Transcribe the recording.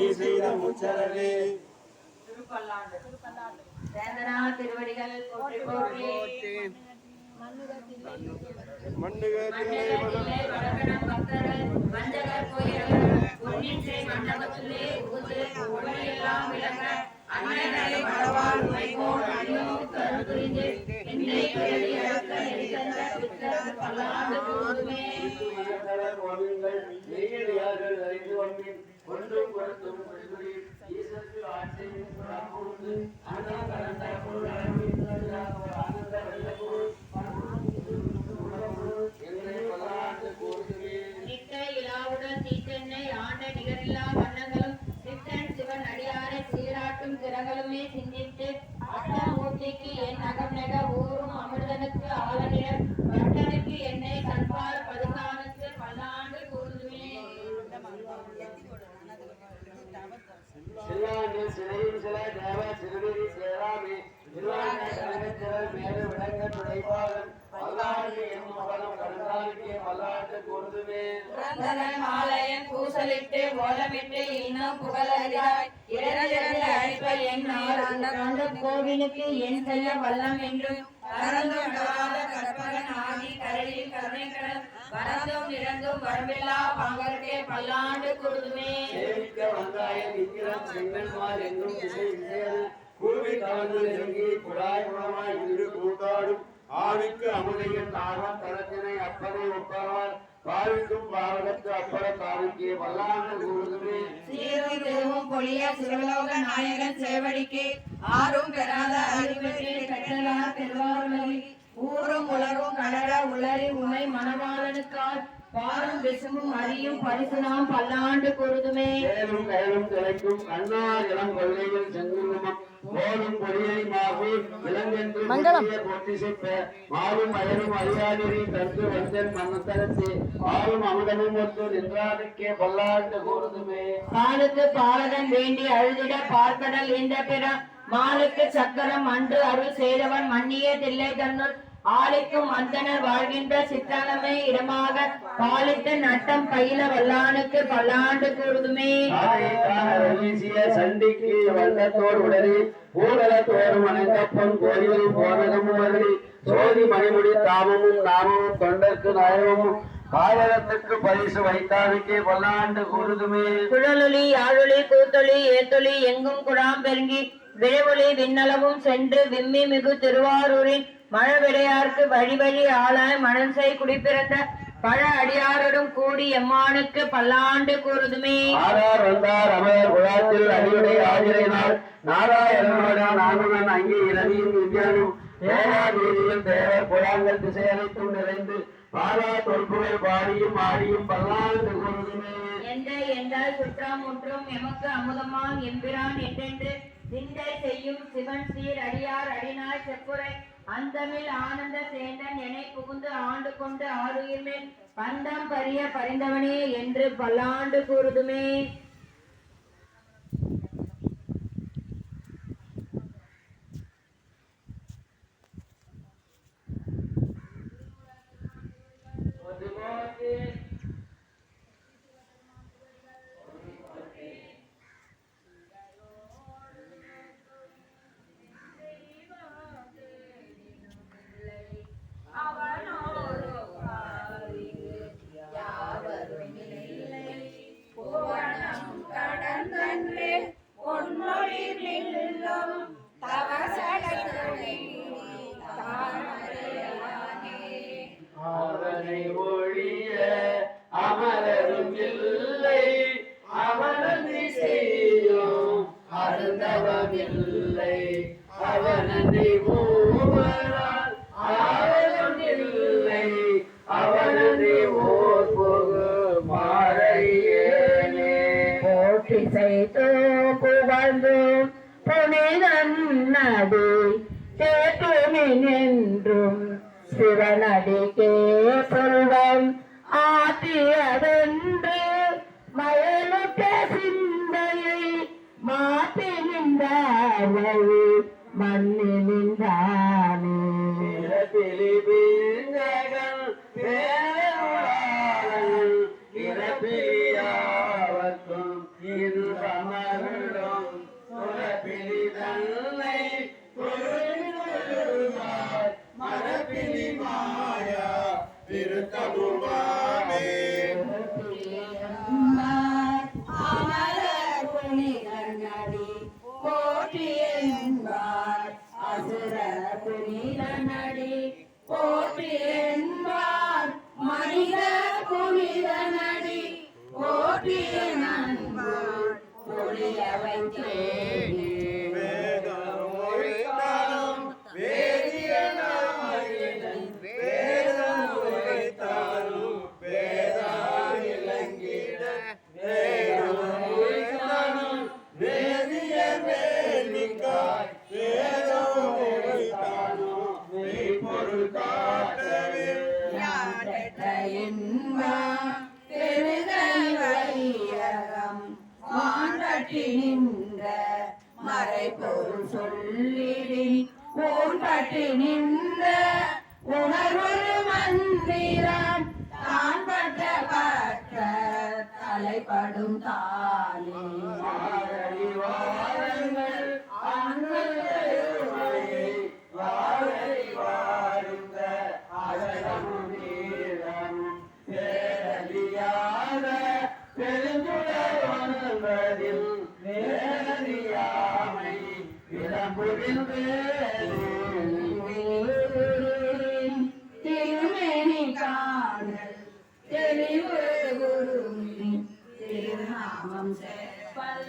நீ செய்த முச்சரவே. வேந்தனா திருவடிகள் போற்றி போற்றி. மண்ணுக தில்லை மனம் மன்னகத்திலே வடகணம் பக்தர்கள் வஞ்சகர் போயர்கள் பொன்னின்சை மண்டபத்திலே புகுந்து புகழையெல்லாம் விளங்க அன்னைகளை மடவாள் உமைகோள் அடியோம் கருள் புரிந்து என்னை கேள்வி அடக்க நெறிதந்த பித்தர் பல்லாண்டு போதுமே மனதளர் வாழுங்கள், நெய்யடியார்கள் அறிந்து வந்தேன். ஒன்றும் கொடுத்தும் கொள்குறி, ஆட்சியும் சில்லாண்டு சிறையும் சில தேவ சிறுநீதி சேராமி மேடு விளங்க துணைப்பாளன் பல்லாண்டு என் பல்லாண்டு மாலையன் பூசலிட்டு ஓலமிட்டு இன்னும் அழிப்ப என் கோவிலுக்கு என் செய்ய வல்லம் என்றும் நிறந்தும் வரவில்லா பாங்கற்கே பல்லாண்டு கூடுதுமே. சேவிக்க வந்தாயன் இங்கிரம் செங்கன்மார் என்றும் திசை விசையன கூவி கலந்து நெருங்கி குழாய் குளமாய் இன்று கூத்தாடும். ஆவிக்கு அமுதையின் தாகம் தரத்தினை அப்பனை ஒப்பவார் பாவிக்கும் பாவகத்து அப்பற தாவிக்கு வல்லாண்டு கூறுதுமே சீரும் திருவும் பொழிய சிவலோக நாயகன் சேவடிக்கு. ஆறும் பெறாத அறிவெற்றி கட்டலா பெருவாருளவி ஊரும் உலரும் கடல உளறி உமை மணவாளனுக்கால் பாரும் விசுமும் அறியும் பரிசுனாம் பல்லாண்டு கூறுதுமே சேலும் கயலும் திளைக்கும் கண்ணார் இளம் கொள்ளையில் செங்குங்குமம் போலும் பொடியை மாவு இளங்கென்று போட்டி செய்ப்ப மாவும் அயலும் அறியாதிரி கற்று வந்தன் ஒத்து பல்லாண்டு கூறுதுமே பாலுக்கு பாலகன் வேண்டி அழுதிட பார்க்கடல் இந்த பிற மாலுக்கு சக்கரம் அன்று அருள் செய்தவன் மன்னிய தில்லை தன்னுள். ஆளிக்கும் அந்தனர் வாழ்கின்ற சித்தானமே இடமாக பாலித்த நட்டம் பயில வல்லானுக்கு பல்லாண்டு கூறுதுமே. சண்டிக்கு வல்லத்தோர் உடனே பூரல தோறும் அணைந்தப்பன் கோயில் போனகமும் அருளி சோதி மணிமுடி தாமமும் நாமமும் தொண்டர்க்கு நாயகமும் காயகத்துக்கு பரிசு வைத்தானுக்கே பல்லாண்டு கூறுதுமே. குழலொலி யாழொலி கூத்தொலி ஏத்தொலி எங்கும் குடாம் பெருங்கி விழவொலி விண்ணளவும் சென்று விம்மி மிகு திருவாரூரின் மழவிடையார்க்கு வழி வழி ஆளாய் மணன்சை குடிப்பிறந்த பழ அடியாரோடும் கூடி எம்மானுக்கு பல்லாண்டு கூறுதுமே. ஆறார் வந்தார் அமர் குழாத்தில் அடியுடை ஆஜரையினால் நாராயணனுடன் நானுடன் அங்கே இரவியும் விஞ்ஞானும். தேவா நீதியில் தேவர் குழாங்கள் திசை அனைத்தும் நிறைந்து பாரா தொல்புகள் பாடியும் ஆடியும் பல்லாண்டு கூறுதுமே. எந்த என்றால் சுற்றம் முற்றும் எமக்கு அமுதமாம் எம்பிரான் என்றென்று சிந்தை செய்யும் சிவன் சீர் அடியார் அடினாய் செப்புரை அந்தமில் ஆனந்த சேந்தன் என்னை புகுந்து ஆண்டு கொண்டு ஆறுயிர்மேல் பந்தம் பரிய பறிந்தவனே என்று பல்லாண்டு கூறுதுமே. அவனை ஒழிய அமரரும் இல்லை. அவனது செய்யும் அருந்தவமில்லை அவனது மூவரால் ஆவலும் இல்லை. அவனது ஓர் பொகு மாறையேனே. போற்றி செய்தோ புகழ்ந்தும் புனிதன் நடி தேற்றுமி நின்றும் சிவனடிக்கே. என்பார். அசுர புனித நடி வேதிக்காய் வேதம் உரைத்தாலும் மெய்ப்பொருள் காட்டவே நின்ற உணர்வொரு மந்திரம் தான் பற்ற தலைப்படும் தானே வாரங்கள் தெளிவு குருமி திருநாமம் செப்பல்